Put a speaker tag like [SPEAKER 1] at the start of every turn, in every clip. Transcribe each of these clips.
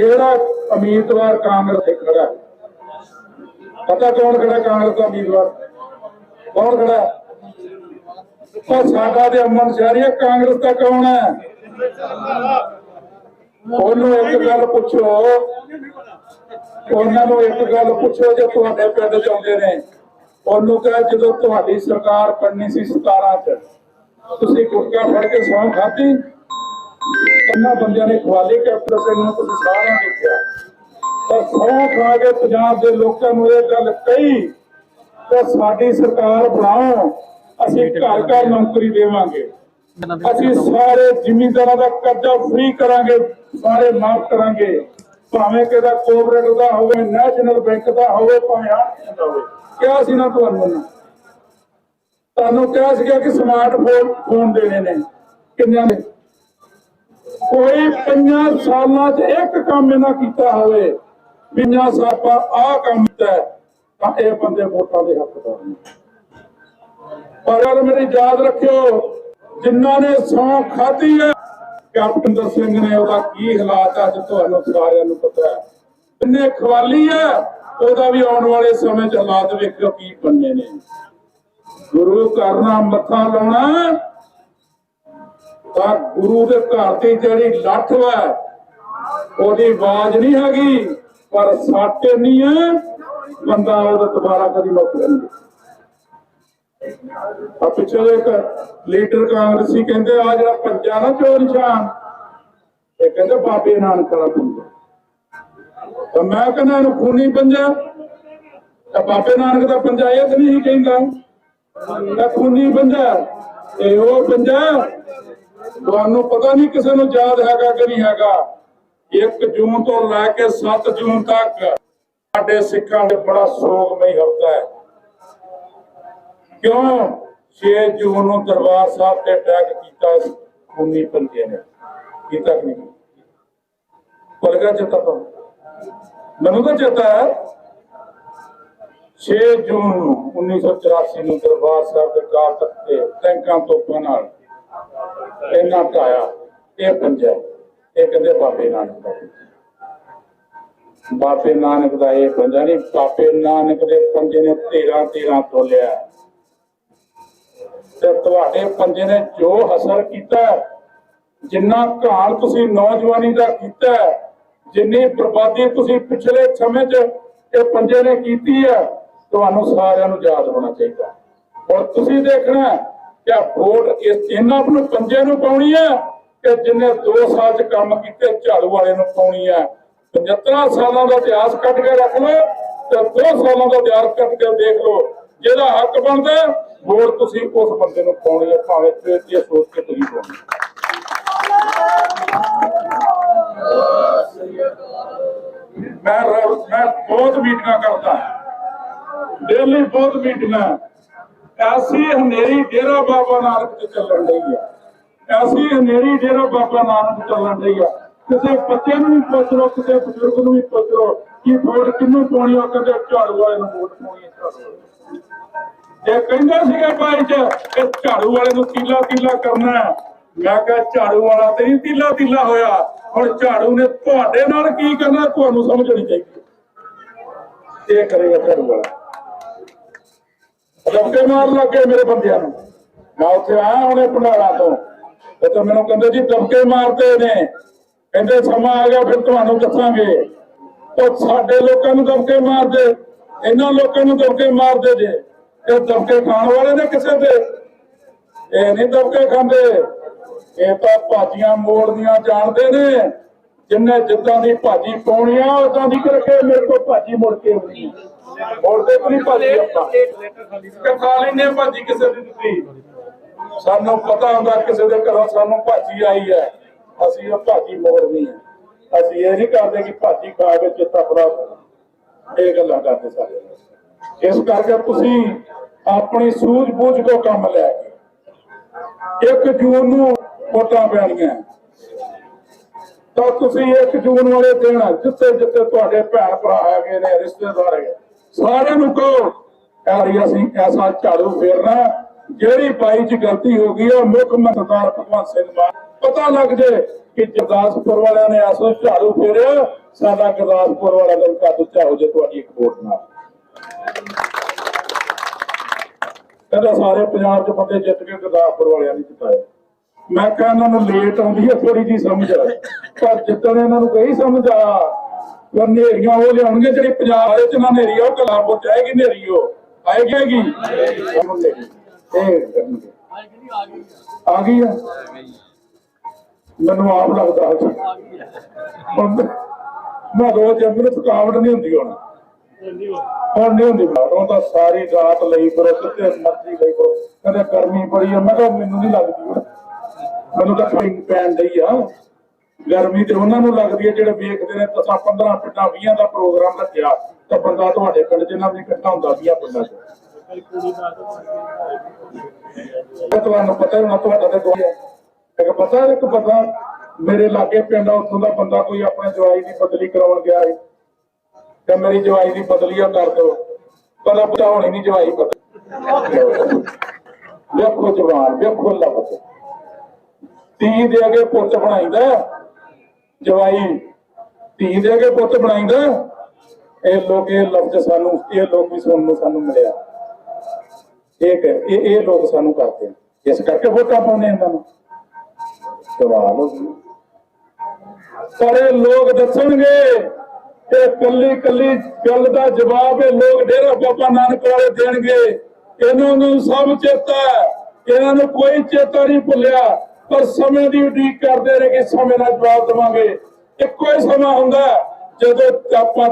[SPEAKER 1] ਜਿਹੜਾ ਉਮੀਦਵਾਰ ਕਾਂਗਰਸ ਦੇ ਖੜਾ ਪਤਾ ਕੌਣ ਖੜਾ ਕਾਂਗਰਸ ਦਾ ਉਮੀਦਵਾਰ? ਕੌਣ ਖੜਾ? ਉਹ ਸਾਡਾ ਤੇ ਅਮਨ ਸ਼ਹਿਰੀਆ ਕਾਂਗਰਸ ਦਾ ਕੌਣ ਹੈ? ਉਹਨੂੰ ਇੱਕ ਗੱਲ ਪੁੱਛੋ। ਉਹਨਾਂ ਨੂੰ ਇੱਕ ਗੱਲ ਪੁੱਛੋ ਜੇ ਤੁਹਾਡੇ ਪਿੰਡ ਚ ਆਉਂਦੇ ਨੇ। ਉਹਨੂੰ ਕਹੇ ਜਦੋਂ ਤੁਹਾਡੀ ਸਰਕਾਰ ਬਣਨੀ ਸੀ 17 ਚ, ਤੁਸੀਂ ਗੁਟਕਾ ਫੜ ਕੇ ਸੌਂ ਖਾਧੀ? ਉਹਨਾਂ ਬੰਦਿਆਂ ਨੇ ਖਵਾਲੀ ਕੈਪਟਨ ਸਿੰਘ ਨੂੰ ਤੁਸੀਂ ਸਾਰਿਆਂ ਦੇਖਿਆ ਤਾਂ ਸੌਂ ਖਾ ਕੇ ਪੰਜਾਬ ਦੇ ਲੋਕਾਂ ਨੂੰ ਇਹ ਗੱਲ ਕਹੀ ਕਿ ਸਾਡੀ ਸਰਕਾਰ ਬਣਾਓ, ਅਸੀਂ ਘਰ ਘਰ ਨੌਕਰੀ ਦੇਵਾਂਗੇ। ਅਸੀਂ ਸਾਰੇ ਜ਼ਿਮੀਂਦਾਰਾਂ ਦਾ ਕਰਜ਼ਾ ਫ੍ਰੀ ਕਰਾਂਗੇ, ਸਾਰੇ ਮਾਫ ਕਰਾਂਗੇ। ਭਾਵੇਂ ਕਿਹਦਾ ਕੋਆਪਰੇਟਿਵ ਦਾ ਹੋਵੇ ਨੈਸ਼ਨਲ ਬੈਂਕ ਦਾ ਹੋਵੇ, ਭਾਵੇਂ ਆਰਥਿਕ ਦਾ ਹੋਵੇ। ਕਿਹਾ ਸੀ ਨਾ ਤੁਹਾਨੂੰ ਨਾ ਤੁਹਾਨੂੰ ਕਿਹਾ ਸੀਗਾ ਕਿ ਸਮਾਰਟ ਫੋਨ ਦੇਣੇ ਨੇ। ਕਿੰਨਿਆਂ ਨੇ? ਕੋਈ ਪੰਜਾਂ ਸਾਲਾਂ 'ਚ ਇੱਕ ਕੰਮ ਇਹਨਾਂ ਕੀਤਾ ਹੋਵੇ ਪੰਜਾਂ ਸਾਪਾ ਆਹ ਕੰਮ ਕੀਤਾ ਤਾਂ ਇਹ ਬੰਦੇ ਵੋਟਾਂ ਦੇ ਹੱਕਦਾਰ ਨੇ ਪਰ ਗੱਲ ਮੇਰੀ ਯਾਦ ਰੱਖਿਓ, ਜਿਨ੍ਹਾਂ ਨੇ ਸੌ ਖਾਧੀ ਹੈ ਕੈਪਟਨ ਸਿੰਘ ਨੇ ਉਹਦਾ ਕੀ ਹਾਲਾਤ ਅੱਜ ਤੁਹਾਨੂੰ ਸਾਰਿਆਂ ਨੂੰ ਪਤਾ ਹੈ। ਜਿੰਨੇ ਖਵਾਲੀ ਹੈ, ਉਹਦਾ ਵੀ ਆਉਣ ਵਾਲੇ ਸਮੇਂ 'ਚ ਹਾਲਾਤ ਵੇਖਿਓ ਕੀ ਬੰਨੇ ਨੇ। ਗੁਰੂ ਕਰਨਾ ਮੱਥਾ ਲਾਉਣਾ ਤਾਂ ਗੁਰੂ ਦੇ ਘਰ ਦੀ ਜਿਹੜੀ ਲੱਠ ਹੈ ਉਹਦੀ ਆਵਾਜ਼ ਨਹੀਂ ਹੈਗੀ, ਪਰ ਸਾਟੇ ਨਹੀਂ ਹੈ, ਬੰਦਾ ਉਹਦਾ ਦੁਬਾਰਾ ਕਦੀ ਮੁੱਕ ਨਹੀਂ। ਆ ਪਿੱਛੇ ਇੱਕ ਲੀਡਰ ਕਾਂਗਰਸੀ ਕਹਿੰਦੇ, ਆ ਜਿਹੜਾ ਪੰਜਾ ਨਾ ਚੋਰ ਨਿਸ਼ਾਨ, ਇਹ ਕਹਿੰਦੇ ਬਾਬੇ ਨਾਨਕ ਦਾ ਪੰਜਾ। ਤਾਂ ਮੈਂ ਕਹਿੰਦਾ ਇਹਨੂੰ ਖੂਨੀ ਪੰਜਾ, ਤਾਂ ਬਾਬੇ ਨਾਨਕ ਦਾ ਪੰਜਾ ਇਹ ਤਾਂ ਨਹੀਂ ਕਹਿੰਦਾ। ਤਾਂ ਖੂਨੀ ਪੰਜਾ, ਇਹ ਉਹ ਪੰਜਾ ਤੁਹਾਨੂੰ ਪਤਾ ਨਹੀਂ ਕਿਸੇ ਨੂੰ ਯਾਦ ਹੈਗਾ ਕਿ ਨਹੀਂ ਹੈਗਾ। 1 ਜੂਨ ਤੋਂ ਲੈ ਕੇ 7 ਜੂਨ ਤੱਕ ਸਾਡੇ ਸਿੱਖਾਂ ਦੇ ਬੜਾ ਸੋਗਮਈ ਹਫ਼ਤਾ ਹੈ। ਕਿਉਂ? 6 ਜੂਨ ਨੂੰ ਦਰਬਾਰ ਸਾਹਿਬ ਤੇ ਅਟੈਕ ਕੀਤਾ ਖੂਨੀ ਪੰਜੇ ਨੇ। ਕੀਤਾ ਕਿ ਨਹੀਂ? ਪਲਗਾ ਚੇਤਾ ਤਾਂ। ਮੈਨੂੰ ਤਾਂ ਚੇਤਾ ਹੈ 6 ਜੂਨ ਨੂੰ 1984 ਨੂੰ ਦਰਬਾਰ ਸਾਹਿਬ ਦੇ ਕਾਰ ਤੱਕ ਤੇ ਟੈਂਕਾਂ ਤੋਪਾਂ ਨਾਲ ਇਹਨਾਂ ਢਾਇਆ ਇਹ ਪੰਜਾ ਇਹ ਕਹਿੰਦੇ ਬਾਬੇ ਨਾਨਕ ਦਾ ਬਾਬੇ ਨਾਨਕ ਦਾ ਇਹ ਪੰਜਾ ਨਹੀਂ, ਬਾਬੇ ਨਾਨਕ ਦੇ ਪੰਜੇ ਨੇ 13 13 ਤੋਲਿਆ ਤੇ ਤੁਹਾਡੇ ਪੰਜੇ ਨੇ ਜੋ ਅਸਰ ਕੀਤਾ, ਜਿੰਨਾ ਘਾਣ ਤੁਸੀਂ ਨੌਜਵਾਨੀ ਦਾ ਕੀਤਾ, ਜਿੰਨੀ ਬਰਬਾਦੀ ਤੁਸੀਂ ਪਿਛਲੇ ਸਮੇਂ 'ਚ ਇਹ ਪੰਜੇ ਨੇ ਕੀਤੀ ਹੈ, ਤੁਹਾਨੂੰ ਸਾਰਿਆਂ ਨੂੰ ਯਾਦ ਹੋਣਾ ਚਾਹੀਦਾ। ਔਰ ਤੁਸੀਂ ਦੇਖਣਾ ਕਿ ਵੋਟ ਇਹਨਾਂ ਨੂੰ ਪੰਜੇ ਨੂੰ ਪਾਉਣੀ ਹੈ ਕਿ ਜਿੰਨੇ 2 ਸਾਲ 'ਚ ਕੰਮ ਕੀਤੇ ਝਾੜੂ ਵਾਲੇ ਨੂੰ ਪਾਉਣੀ ਹੈ 75 ਸਾਲਾਂ ਦਾ ਇਤਿਹਾਸ ਕੱਢ ਕੇ ਰੱਖ ਲਓ ਤੇ 2 ਸਾਲਾਂ ਦਾ ਇਤਿਹਾਸ ਕੱਢ ਕੇ ਦੇਖ ਲਓ, ਜਿਹਦਾ ਹੱਕ ਬਣਦਾ ਵੋਟ ਤੁਸੀਂ ਉਸ ਬੰਦੇ ਨੂੰ ਪਾਉਣੀ ਹੈ ਭਾਵੇਂ ਤੇ ਇਹ ਸੋਚ ਕੇ ਤੁਸੀਂ ਪਾਉਣੀ ਮੈਂ ਮੈਂ ਬਹੁਤ ਮੀਟਿੰਗਾਂ ਕਰਦਾ। ਡੇਲੀ ਬਹੁਤ ਮੀਟਿੰਗਾਂ। ਐਸੀ ਹਨੇਰੀ ਡੇਰਾ ਬਾਬਾ ਨਾਨਕ ਤੇ ਚੱਲਣ ਰਹੀ ਹੈ ਐਸੀ ਹਨੇਰੀ ਡੇਰਾ ਬਾਬਾ ਨਾਨਕ ਚੱਲਣ ਰਹੀ ਹੈ ਕਿਸੇ ਬੱਚੇ ਨੂੰ ਵੀ ਪੁੱਛ ਲਓ, ਕਿਸੇ ਬਜ਼ੁਰਗ ਨੂੰ ਵੀ ਪੁੱਛ ਲਓ ਕਿ ਵੋਟ ਕਿਹਨੂੰ ਪਾਉਣੀ ਆ ਕਹਿੰਦੇ ਝਾੜੂ ਵਾਲੇ ਨੂੰ ਵੋਟ ਪਾਉਣੀ ਹੈ ਇਹ ਕਹਿੰਦਾ ਸੀਗਾ ਭਾਈ ਚ ਕਿ ਝਾੜੂ ਵਾਲੇ ਨੂੰ ਤੀਲਾ ਤੀਲਾ ਕਰਨਾ ਮੈਂ ਕਿਹਾ ਝਾੜੂ ਵਾਲਾ ਤੇ ਨਹੀਂ ਤੀਲਾ ਤੀਲਾ ਹੋਇਆ। ਹੁਣ ਝਾੜੂ ਨੇ ਤੁਹਾਡੇ ਨਾਲ ਕੀ ਕਰਨਾ, ਤੁਹਾਨੂੰ ਸਮਝਣੀ ਚਾਹੀਦੀ। ਇਹ ਕਰੇਗਾ ਝਾੜੂ ਵਾਲਾ। ਧੱਕੇ ਮਾਰ ਲੱਗੇ ਮੇਰੇ ਬੰਦਿਆਂ ਨੂੰ। ਮੈਂ ਉੱਥੇ ਆਇਆ ਹੁਣੇ ਭੰਡਾਰਾ ਤੋਂ। ਤੇ ਮੈਨੂੰ ਕਹਿੰਦੇ ਜੀ ਧੱਕੇ ਮਾਰਦੇ ਨੇ। ਕਹਿੰਦੇ ਸਮਾਂ ਆ ਗਿਆ, ਫਿਰ ਤੁਹਾਨੂੰ ਦੱਸਾਂਗੇ। ਉਹ ਸਾਡੇ ਲੋਕਾਂ ਨੂੰ ਦਬਕੇ ਮਾਰਦੇ। ਇਹਨਾਂ ਲੋਕਾਂ ਨੂੰ ਦਬਕੇ ਮਾਰਦੇ ਜੇ। ਇਹ ਦਬਕੇ ਖਾਣ ਵਾਲੇ ਨੇ ਕਿਸੇ ਦੇ? ਇਹ ਨਹੀਂ ਦਬਕੇ ਖਾਂਦੇ। ਇਹ ਤਾਂ ਭਾਜੀਆਂ ਮੋੜਦੀਆਂ ਜਾਣਦੇ ਨੇ। ਜਿੰਨੇ ਜਿੱਦਾਂ ਦੀ ਭਾਜੀ ਪਾਉਣੀ ਆ, ਉਦਾਂ ਦੀ ਕਰਕੇ ਮੇਰੇ ਕੋਲ ਭਾਜੀ ਮੁੜ ਕੇ ਆਉਣੀ ਆ। ਮੋੜਦੇ ਕੋਈ ਭਾਜੀ ਆਪਾਂ। ਕਿ ਖਾ ਭਾਜੀ ਕਿਸੇ ਦੀ ਦਿੱਤੀ। ਸਾਨੂੰ ਪਤਾ ਹੁੰਦਾ ਕਿਸੇ ਦੇ ਘਰੋਂ ਸਾਨੂੰ ਭਾਜੀ ਆਈ ਹੈ। ਅਸੀਂ ਉਹ ਭਾਜੀ ਮੋੜਨੀ ਹੈ ਅਸੀਂ ਇਹ ਨਹੀਂ ਕਰਦੇ ਕਿ ਭਾਜੀ ਖਾ ਕੇ ਚਿੱਤਾ ਫੜਾ ਇਹ ਗੱਲਾਂ ਕਰਦੇ ਸਾਰੇ। ਇਸ ਕਰਕੇ ਤੁਸੀਂ ਆਪਣੀ ਸੂਝ-ਬੂਝ ਕੋ ਕੰਮ ਲੈ ਕੇ 1 ਜੂਨ ਨੂੰ ਵੋਟਾਂ ਪੈਣੀਆਂ। ਤਾਂ ਤੁਸੀਂ 1 ਜੂਨ ਵਾਲੇ ਦਿਨ ਜਿੱਥੇ ਜਿੱਥੇ ਤੁਹਾਡੇ ਭੈਣ ਭਰਾ ਹੈਗੇ ਨੇ, ਰਿਸ਼ਤੇਦਾਰ ਹੈਗੇ ਸਾਰਿਆਂ ਨੂੰ ਕਹੋ, ਯਾਰੀ ਅਸੀਂ ਐਸਾ ਝਾੜੂ ਫੇਰਨਾ ਜਿਹੜੀ ਬਾਈ ਚ ਗਲਤੀ ਹੋ ਗਈ, ਉਹ ਮੁੱਖ ਮੰਤਰੀ ਭਗਵੰਤ ਸਿੰਘ ਮਾਨ ਪਤਾ ਲੱਗ ਜੇ ਕਿ ਗੁਰਦਾਸਪੁਰ ਵਾਲਿਆਂ ਨੇ ਐਸਾ ਝਾੜੂ ਫੇਰਿਆ, ਸਾਡਾ ਗੁਰਦਾਸਪੁਰ ਵਾਲਾ ਦਾ ਕੱਦ ਉੱਚਾ ਹੋ ਜਾਏ ਤੁਹਾਡੀ ਇੱਕ ਵੋਟ ਨਾਲ। ਕਹਿੰਦਾ ਸਾਰੇ ਪੰਜਾਬ ਚ ਬੰਦੇ ਜਿੱਤ ਕੇ ਗੁਰਦਾਸਪੁਰ ਵਾਲਿਆਂ ਨੇ ਜਿਤਾਏ ਮੈਂ ਕਿਹਾ ਇਹਨਾਂ ਨੂੰ ਲੇਟ ਆਉਂਦੀ ਹੈ ਥੋੜੀ ਜੀ ਸਮਝ। ਪਰ ਜਿੱਦਣ ਇਹਨਾਂ ਨੂੰ ਕਹੀ ਸਮਝ ਆ ਪਰ ਨੇਰੀਆਂ ਉਹ ਲਿਆਉਣਗੇ, ਜਿਹੜੀ ਪੰਜਾਬ ਵਾਲੇ ਨਾ ਨੇਰੀ ਉਹ ਕਲਾਬੋ ਚ ਆਏਗੀ ਨੇਰੀ ਉਹ। ਆਏਗੀ ਆਏਗੀ। ਆ ਗਈ ਆ ਮੈਨੂੰ ਆਪ ਲੱਗਦਾ ਸੀ ਮੈਂ ਰੋਜ਼ ਮੈਨੂੰ ਥਕਾਵਟ ਨਹੀਂ ਹੁੰਦੀ ਹੁਣ। ਹੁਣ ਨਹੀਂ ਹੁੰਦੀ ਬਾਹਰ ਉਹ ਤਾਂ ਸਾਰੀ ਰਾਤ ਲਈ ਕਰੋ ਕਿਤੇ ਮਰਜ਼ੀ ਲਈ ਕਰੋ ਕਹਿੰਦੇ ਗਰਮੀ ਬੜੀ ਆ, ਮੈਂ ਕਿਹਾ ਮੈਨੂੰ ਨਹੀਂ ਲੱਗਦੀ ਮੈਨੂੰ ਤਾਂ ਫਾਈਨ ਪੈਣ ਡਈ ਆ। ਗਰਮੀ ਤੇ ਉਹਨਾਂ ਨੂੰ ਲੱਗਦੀ ਹੈ ਜਿਹੜੇ ਵੇਖਦੇ ਨੇ ਦਸਾਂ 15 ਪਿੰਡਾਂ 20 ਦਾ ਪ੍ਰੋਗਰਾਮ ਰੱਖਿਆ। ਤਾਂ ਬੰਦਾ ਤੁਹਾਡੇ ਪਿੰਡ ਜਿੰਨਾ ਵੀ ਇਕੱਠਾ ਹੁੰਦਾ 20 ਪਿੰਡਾਂ 'ਚ। ਤੁਹਾਨੂੰ ਪਤਾ ਹੋਣਾ, ਤੁਹਾਡਾ ਤੇ ਕੋਈ ਹੈ। ਪਤਾ ਇੱਕ ਪਤਾ ਮੇਰੇ ਲਾਗੇ ਪਿੰਡ ਆ, ਉੱਥੋਂ ਦਾ ਬੰਦਾ ਕੋਈ ਆਪਣੇ ਜਵਾਈ ਦੀ ਬਦਲੀ ਕਰਾਉਣ ਗਿਆ ਹੈ ਤੇ ਮੇਰੀ ਜਵਾਈ ਦੀ ਬਦਲੀ ਆ, ਕਰ ਦਿਓ ਪਤਾ ਪਤਾ ਹੋਣੀ ਨਹੀਂ ਜਵਾਈ ਬਦਲ। ਵੇਖੋ ਜਵਾਨ, ਵੇਖੋ ਲੱਭ ਧੀ ਦੇ ਅੱਗੇ ਪੁੱਤ ਬਣਾਈਦਾ। ਜਵਾਈ, ਧੀ ਦੇ ਅਗੇ ਪੁੱਤ ਬਣਾਈਦਾ। ਇਹ ਲੋਕ, ਇਹ ਲਫ਼ਜ਼ ਸਾਨੂੰ, ਇਹ ਲੋਕ ਵੀ ਸੁਣਨ ਨੂੰ ਸਾਨੂੰ ਮਿਲਿਆ। ਇਹ ਕਰ- ਇਹ ਇਹ ਲੋਕ ਸਾਨੂੰ ਕਰਦੇ ਆ। ਇਸ ਕਰਕੇ ਵੋਟਾਂ ਪਾਉਂਦੇ ਇਹਨਾਂ ਨੂੰ। ਸਵਾਲ ਹੋ ਗਿਆ। ਪਰ ਇਹ ਲੋਕ ਦੱਸਣਗੇ ਤੇ ਕੱਲੀ ਕੱਲੀ ਗੱਲ ਦਾ ਜਵਾਬ ਇਹ ਲੋਕ ਡੇਰਾ ਬਾਬਾ ਨਾਨਕ ਵਾਲੇ ਦੇਣਗੇ। ਇਹਨਾਂ ਨੂੰ ਸਭ ਚੇਤਾ ਇਹਨਾਂ ਨੂੰ ਕੋਈ ਚੇਤਾ ਨਹੀਂ ਭੁੱਲਿਆ। ਪਰ ਸਮੇਂ ਦੀ ਉਡੀਕ ਕਰਦੇ ਰਹੇ ਕਿ ਸਮੇਂ ਨਾਲ ਜਵਾਬ ਦੇਵਾਂਗੇ। ਇੱਕੋ ਹੀ ਸਮਾਂ ਹੁੰਦਾ ਜਦੋਂ ਆਪਾਂ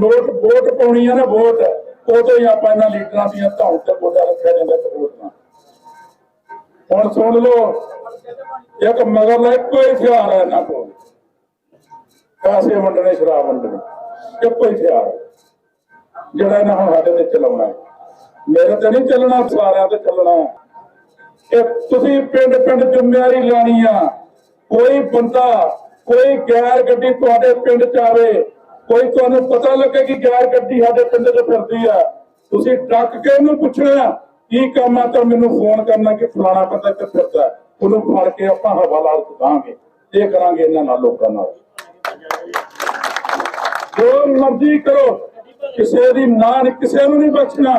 [SPEAKER 1] ਨੋਟ ਵੋਟ ਪਾਉਣੀ ਹੈ ਨਾ ਵੋਟ ਉਦੋਂ ਹੀ ਆਪਾਂ ਇਹਨਾਂ ਲੀਡਰਾਂ ਦੀਆਂ ਧੌਣ ਤੇ ਗੋਡਾ ਰੱਖਿਆ ਜਾਂਦਾ ਤੇ ਹੁਣ ਸੁਣ ਲਓ ਇੱਕ ਮਗਰਲਾ ਇੱਕੋ ਹੀ ਹਥਿਆਰ ਹੈ ਇਹਨਾਂ ਕੋਲ। ਪੈਸੇ ਵੰਡਣੇ ਸ਼ਰਾਬ ਵੰਡਣੇ ਇੱਕੋ ਹੀ ਹਥਿਆਰ। ਹੈ, ਜਿਹੜਾ ਇਹਨਾਂ ਹੁਣ ਸਾਡੇ ਤੇ ਚਲਾਉਣਾ ਹੈ। ਮੇਰੇ ਤੇ ਨਹੀਂ ਚੱਲਣਾ ਸਾਰਿਆਂ ਤੇ ਚੱਲਣਾ ਹੈ। ਤੁਸੀਂ ਪਿੰਡ ਪਿੰਡ ਜ਼ਿੰਮੇਵਾਰੀ ਲੈਣੀ ਆ। ਕੋਈ ਬੰਦਾ, ਕੋਈ ਗੈਰ ਗੱਡੀ ਤੁਹਾਡੇ ਪਿੰਡ ਚ ਆਵੇ, ਕੋਈ ਤੁਹਾਨੂੰ ਪਤਾ ਲੱਗੇ ਕਿ ਗੈਰ ਗੱਡੀ ਸਾਡੇ ਪਿੰਡ 'ਚ ਫਿਰਦੀ ਆ, ਤੁਸੀਂ ਟੱਕ ਕੇ ਉਹਨੂੰ ਪੁੱਛਣਾ, ਕੀ ਕੰਮ ਆ, ਤਾਂ ਮੈਨੂੰ ਫੋਨ ਕਰਨਾ ਕਿ ਫਲਾਣਾ ਬੰਦਾ ਇੱਥੇ ਫਿਰਦਾ ਉਹਨੂੰ ਫੜ ਕੇ ਆਪਾਂ ਹਵਾਲਾ ਦਾਂਗੇ ਇਹ ਕਰਾਂਗੇ ਇਹਨਾਂ ਨਾਲ ਲੋਕਾਂ ਨਾਲ। ਜੋ ਮਰਜ਼ੀ ਕਰੋ, ਕਿਸੇ ਦੀ ਨਾਂ, ਕਿਸੇ ਨੂੰ ਨਹੀਂ ਬਖਸ਼ਣਾ।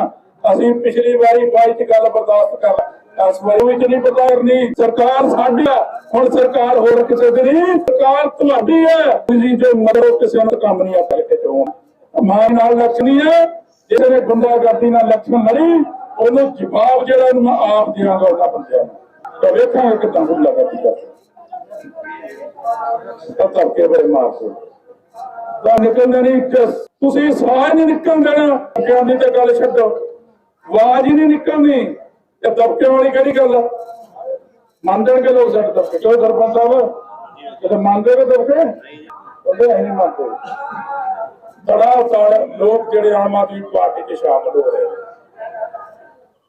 [SPEAKER 1] ਅਸੀਂ ਪਿਛਲੀ ਵਾਰੀ ਬਾਈ ਚ ਗੱਲ ਬਰਦਾਸ਼ਤ ਕਰ ਇਸ ਬਾਰੇ ਵਿੱਚ ਨਹੀਂ ਪਤਾ ਕਰਨੀ ਸਰਕਾਰ ਸਾਡੀ ਹੈ ਹੁਣ ਸਰਕਾਰ ਹੋਰ ਕਿਸੇ ਦੀ ਨਹੀਂ। ਸਰਕਾਰ ਤੁਹਾਡੀ ਹੈ ਤੁਸੀਂ ਜੋ ਮਰੋ, ਕਿਸੇ ਨੂੰ ਕੰਮ ਨਹੀਂ ਆਪਾਂ ਇੱਥੇ ਚੋਣਾ। ਮਾਂ ਨਾਲ ਲੱਛਣੀ ਹੈ ਜਿਹੜੇ ਨੇ ਗੁੰਡਾਗਰਦੀ ਨਾਲ ਲੱਛਣ ਲੜੀ, ਉਹਨੂੰ ਜਵਾਬ ਜਿਹੜਾ ਉਹਨੂੰ ਮੈਂ ਆਪ ਦੇਵਾਂਗਾ ਉਹਨਾਂ ਬੰਦਿਆਂ ਨੂੰ। ਤਾਂ ਵੇਖਾਂਗੇ ਕਿਦਾਂ ਹੁੰਦਾ ਕਰਦਾ ਤਾਂ ਕਰਕੇ ਬੜੇ ਮਾਰਦੇ ਤਾਂ ਨਿਕਲਦਾ ਨਹੀਂ ਤੁਸੀਂ ਸਾਹ ਨਹੀਂ ਨਿਕਲ ਦੇਣਾ। ਅੱਗੇ ਦੀ ਤਾਂ ਗੱਲ ਛੱਡੋ। ਆਵਾਜ਼ ਹੀ ਨਹੀਂ ਨਿਕਲਣੀ। ਤੇ ਦਬਕੇ ਵਾਲੀ ਕਿਹੜੀ ਗੱਲ ਆ? ਮੰਨ ਜਾਣਗੇ ਲੋਕ ਸਾਡੇ ਦਬਕੇ ਕਿਉਂ ਸਰਪੰਚ ਸਾਹਿਬ ਜਦੋਂ ਮੰਨਦੇ ਨੇ ਦਬਕੇ ਉਹਦੇ ਨਹੀਂ ਮੰਨਦੇ। ਬੜਾ ਤੜ ਲੋਕ ਜਿਹੜੇ ਆਮ ਆਦਮੀ ਪਾਰਟੀ 'ਚ ਸ਼ਾਮਲ ਹੋ ਰਹੇ ਨੇ।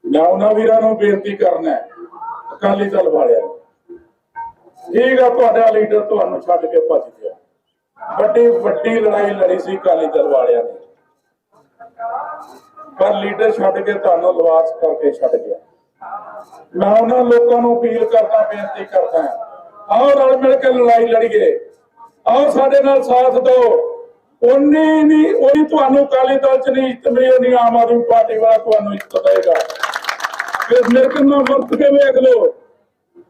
[SPEAKER 1] ਮੈਂ ਉਹਨਾਂ ਵੀਰਾਂ ਨੂੰ ਬੇਨਤੀ ਕਰਨਾ ਅਕਾਲੀ ਦਲ ਵਾਲਿਆਂ ਨੂੰ। ਠੀਕ ਆ, ਤੁਹਾਡਾ ਲੀਡਰ ਤੁਹਾਨੂੰ ਛੱਡ ਕੇ ਭੱਜ ਗਿਆ। ਵੱਡੀ ਵੱਡੀ ਲੜਾਈ ਲੜੀ ਸੀ ਅਕਾਲੀ ਦਲ ਵਾਲਿਆਂ ਨੇ। ਪਰ ਲੀਡਰ ਛੱਡ ਕੇ ਤੁਹਾਨੂੰ ਲਵਾਸ ਕਰਕੇ ਛੱਡ ਗਿਆ। ਮੈਂ ਉਹਨਾਂ ਲੋਕਾਂ ਨੂੰ ਅਪੀਲ ਕਰਦਾ, ਬੇਨਤੀ ਕਰਦਾ ਆਓ ਰਲ ਮਿਲ ਕੇ ਲੜਾਈ ਲੜੀਏ। ਆਓ ਸਾਡੇ ਨਾਲ ਸਾਥ ਦਿਓ। ਉਨੀ ਨਹੀਂ ਉਹੀ ਤੁਹਾਨੂੰ ਅਕਾਲੀ ਦਲ ਚ ਨਹੀਂ ਇੱਜ਼ਤ ਮਿਲੀ ਆਮ ਆਦਮੀ ਪਾਰਟੀ ਵਾਲਾ ਤੁਹਾਨੂੰ ਇੱਜ਼ਤ ਦੇਗਾ ਫਿਰ ਮੇਰੇ ਨਾਲ ਵਰਤ ਕੇ ਵੇਖ ਲਓ।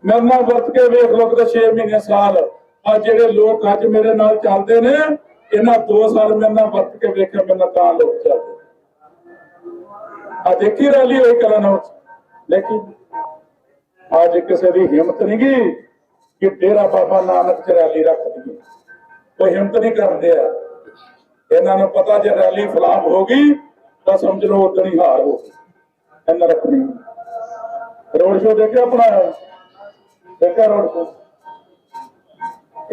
[SPEAKER 1] ਮੇਰੇ ਨਾਲ ਵਰਤ ਕੇ ਵੇਖ ਲਓ ਕਿ 6 ਮਹੀਨੇ ਸਾਲ। ਆ ਜਿਹੜੇ ਲੋਕ ਅੱਜ ਮੇਰੇ ਨਾਲ ਚੱਲਦੇ ਨੇ, ਇਹਨਾਂ 2 ਸਾਲ ਮੇਰੇ ਨਾਲ ਵਰਤ ਕੇ ਵੇਖਿਆ, ਮੇਰੇ ਨਾਲ ਤਾਂ ਲੋਕ ਚੱਲਦੇ ਆ ਦੇਖੀ ਰੈਲੀ ਹੋਈ ਕਲਾਨੌਰ ਲੇਕਿਨ ਅੱਜ ਕਿਸੇ ਦੀ ਹਿੰਮਤ ਨਹੀਂ ਗਈ ਕਿ ਡੇਰਾ ਬਾਬਾ ਨਾਨਕ ਚ ਰੈਲੀ ਰੱਖ ਦਈਏ। ਕੋਈ ਹਿੰਮਤ ਨਹੀਂ ਕਰਦੇ ਆ ਇਹਨਾਂ ਨੂੰ ਪਤਾ ਜੇ ਰੈਲੀ ਫਲਾਪ ਹੋ ਗਈ, ਤਾਂ ਸਮਝ ਲਓ ਉਦੋਂ ਹੀ ਹਾਰ ਹੋ ਗਈ। ਇਹਨਾਂ ਰੱਖਣੀ ਰੋਡ ਸ਼ੋ ਦੇਖਿਆ ਆਪਣਾ? ਦੇਖਿਆ ਰੋਡ ਸ਼ੋ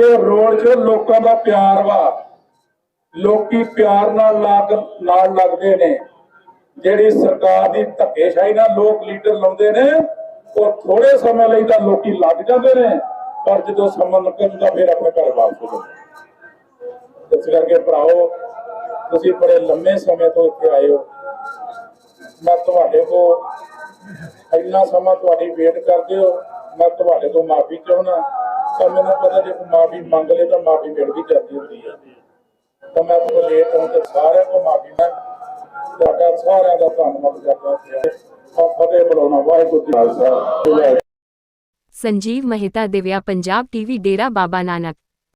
[SPEAKER 1] ਇਹ ਰੋਡ ਸ਼ੋ ਲੋਕਾਂ ਦਾ ਪਿਆਰ ਵਾ। ਲੋਕੀ ਪਿਆਰ ਨਾਲ ਲੱਗ ਨਾਲ ਲੱਗਦੇ ਨੇ। ਜਿਹੜੀ ਸਰਕਾਰ ਦੀ ਧੱਕੇਸ਼ਾਹੀ ਨਾਲ ਲੋਕ ਲੀਡਰ ਲਾਉਂਦੇ ਨੇ, ਉਹ ਥੋੜੇ ਸਮੇਂ ਲਈ ਤਾਂ ਲੋਕੀ ਲੱਗ ਜਾਂਦੇ ਨੇ, ਪਰ ਜਦੋਂ ਸਮਾਂ ਨਿਕਲਦਾ ਫਿਰ ਆਪਣੇ ਘਰ ਵਾਪਸ ਹੋ ਜਾਂਦੇ ਇਸ ਕਰਕੇ ਭਰਾਓ ਤੁਸੀਂ ਬੜੇ ਲੰਮੇ ਸਮੇਂ ਤੋਂ ਇੱਥੇ ਆਏ ਹੋ। ਮੈਂ ਤੁਹਾਡੇ ਕੋ ਇੰਨਾ ਸਮਾਂ ਤੁਹਾਡੀ ਵੇਟ ਕਰਦੇ ਹੋ, ਮੈਂ ਤੁਹਾਡੇ ਤੋਂ ਮਾਫੀ ਚਾਹੁੰਦਾ। ਤਾਂ ਮੈਨੂੰ ਪਤਾ ਜੇ ਕੋਈ ਮਾਫੀ ਮੰਗ ਲੇ ਤਾਂ ਮਾਫੀ ਮਿਲ ਵੀ ਜਾਂਦੀ ਹੁੰਦੀ ਹੈ ਤਾਂ ਮੈਂ ਤੁਹਾਨੂੰ ਲੇਟ ਹੋਣ ਤੇ ਸਾਰਿਆਂ ਤੋਂ ਮਾਫੀ ਮੰਗ ਤੁਹਾਡਾ ਸਾਰਿਆਂ ਦਾ ਧੰਨਵਾਦ ਕਰਦਾ ਹਾਂ। ਫਤਿਹ ਬੁਲਾਉਣਾ, ਵਾਹਿਗੁਰੂ ਜੀ ਖਾਲਸਾ।
[SPEAKER 2] ਸੰਜੀਵ ਮਹਿਤਾ ਦਿਵਿਆ, ਪੰਜਾਬ ਟੀਵੀ, ਡੇਰਾ ਬਾਬਾ ਨਾਨਕ।